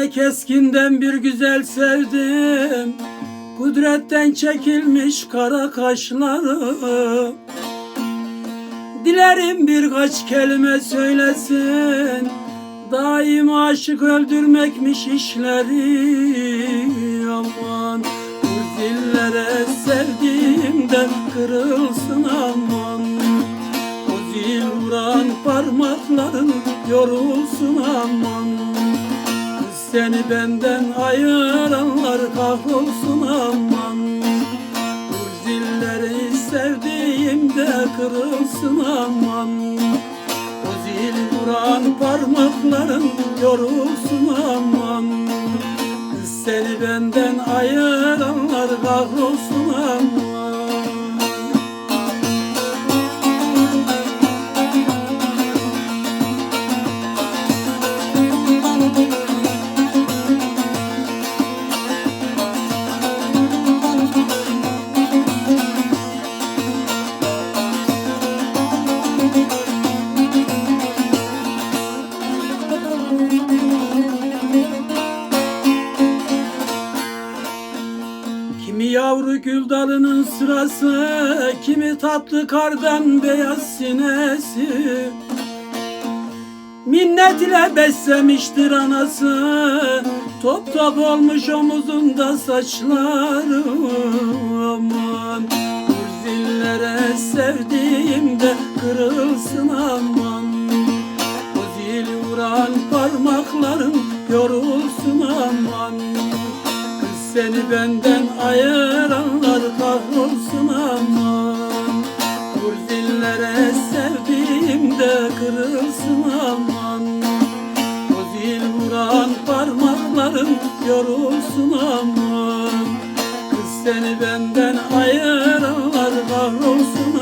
Kara keskinden bir güzel sevdim. Kudretten çekilmiş kara kaşları. Dilerim birkaç kelime söylesin. Daim aşık öldürmekmiş işleri. Aman bu zillere sevdiğimden kırılsın aman. O zil vuran parmakların yorulsun aman seni benden ayıranlar kahrolsun aman. Bu zilleri sevdiğimde kırılsın aman. O zil vuran parmakların yorulsun aman. Seni benden ayıranlar kahrolsun aman yavru gül dalının sırası Kimi tatlı kardan beyaz sinesi. Minnet ile beslemiştir anası Top top olmuş omuzunda saçları. Aman zillere sevdiğimde kırılsın aman. O zil vuran parmakların yorulsun aman seni benden ayıranlar kahrolsun aman Vur zillere sevdiğim de kırılsın aman O zil vuran parmaklarım yorulsun aman Kız seni benden ayıranlar kahrolsun aman